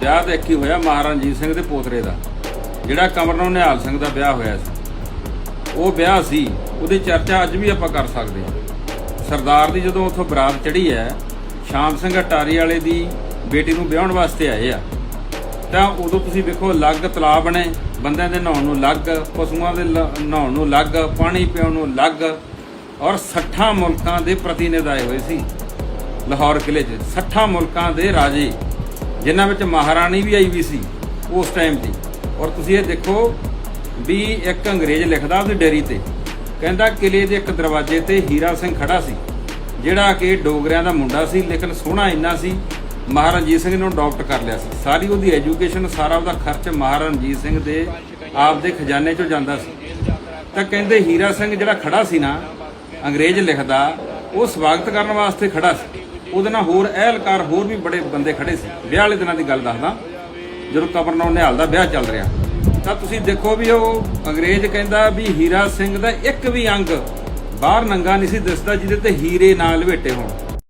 ਵਿਆਹ ਤਾਂ ਇੱਕ ਹੀ ਹੋਇਆ ਮਹਾਰਾਜਾ ਰਣਜੀਤ ਸਿੰਘ ਦੇ ਪੋਤਰੇ ਦਾ, ਜਿਹੜਾ ਕਮਰਨੋਂ ਨਿਹਾਲ ਸਿੰਘ ਦਾ ਵਿਆਹ ਹੋਇਆ ਸੀ। ਉਹ ਵਿਆਹ ਸੀ, ਉਹਦੀ ਚਰਚਾ ਅੱਜ ਵੀ ਆਪਾਂ ਕਰ ਸਕਦੇ ਹਾਂ। ਸਰਦਾਰ ਦੀ ਜਦੋਂ ਉੱਥੋਂ ਬਰਾਤ ਚੜੀ ਹੈ, ਸ਼ਾਮ ਸਿੰਘ ਅਟਾਰੀ ਵਾਲੇ ਦੀ ਬੇਟੀ ਨੂੰ ਵਿਆਹਣ ਵਾਸਤੇ ਆਏ ਆ, ਤਾਂ ਉਦੋਂ ਤੁਸੀਂ ਵੇਖੋ, ਅਲੱਗ ਤਲਾਬ ਬਣੇ ਬੰਦਿਆਂ ਦੇ ਨਹਾਉਣ ਨੂੰ ਅਲੱਗ, ਪਸ਼ੂਆਂ ਦੇ ਲ- ਨਹਾਉਣ ਨੂੰ ਅਲੱਗ, ਪਾਣੀ ਪੀਉਣ ਨੂੰ ਅਲੱਗ, ਔਰ 60 ਮੁਲਕਾਂ ਦੇ ਪ੍ਰਤੀਨਿਧ ਆਏ ਹੋਏ ਸੀ। ਲਾਹੌਰ ਕਿਲੇ 'ਚ 60 ਮੁਲਕਾਂ ਦੇ ਰਾਜੇ ਜਿਨ੍ਹਾਂ ਵਿੱਚ ਮਹਾਰਾਣੀ ਵੀ ਆਈ ਵੀ ਸੀ ਉਸ ਟਾਈਮ ਦੀ ਔਰ ਤੁਸੀਂ ਇਹ ਦੇਖੋ ਵੀ ਇੱਕ ਅੰਗਰੇਜ਼ ਲਿਖਦਾ ਉਹਦੀ ਡੇਰੀ ਤੇ। ਕਹਿੰਦਾ ਕਿਲੇ ਦੇ ਇੱਕ ਦਰਵਾਜ਼ੇ ਤੇ ਹੀਰਾ ਸਿੰਘ ਖੜਾ ਸੀ, ਜਿਹੜਾ ਕਿ ਡੋਗਰਿਆਂ ਦਾ ਮੁੰਡਾ ਸੀ, ਲੇਕਿਨ ਸੋਹਣਾ ਇੰਨਾ ਸੀ, ਮਹਾਰਣਜੀਤ ਸਿੰਘ ਨੇ ਉਹਨੂੰ ਅਡਾਪਟ ਕਰ ਲਿਆ ਸੀ। ਸਾਰੀ ਉਹਦੀ ਐਜੂਕੇਸ਼ਨ ਸਾਰਾ ਉਹਦਾ ਖਰਚ ਮਹਾਰਾਜਾ ਸਿੰਘ ਦੇ ਆਪ ਦੇ ਖਜ਼ਾਨੇ 'ਚੋਂ ਜਾਂਦਾ ਸੀ। ਤਾਂ ਕਹਿੰਦੇ ਹੀਰਾ ਸਿੰਘ ਜਿਹੜਾ ਖੜਾ ਸੀ ਨਾ, ਅੰਗਰੇਜ਼ ਲਿਖਦਾ, ਉਹ ਸਵਾਗਤ ਕਰਨ ਵਾਸਤੇ ਖੜਾ ਸੀ। ਉਹਦੇ ਨਾਲ ਹੋਰ ਅਹਿਲਕਾਰ ਹੋਰ ਵੀ ਬੜੇ ਬੰਦੇ ਖੜੇ ਸੀ। ਵਿਆਹ ਵਾਲੇ ਦਿਨਾਂ ਦੀ ਗੱਲ ਦੱਸਦਾ। ਜਦੋਂ ਕਬਰਨੌਰ ਨਿਹਾਲ ਦਾ ਵਿਆਹ ਚੱਲ ਰਿਹਾ। ਤਾਂ ਤੁਸੀਂ ਦੇਖੋ ਵੀ ਉਹ ਅੰਗਰੇਜ਼ ਕਹਿੰਦਾ ਵੀ ਹੀਰਾ ਸਿੰਘ ਦਾ ਇੱਕ ਵੀ ਅੰਗ ਬਾਹਰ ਨੰਗਾ ਨਹੀਂ ਸੀ ਦਿਸਦਾ, ਜਿਹਦੇ ਤੇ ਹੀਰੇ ਨਾਲ ਲਵੇਟੇ ਹੋਣ।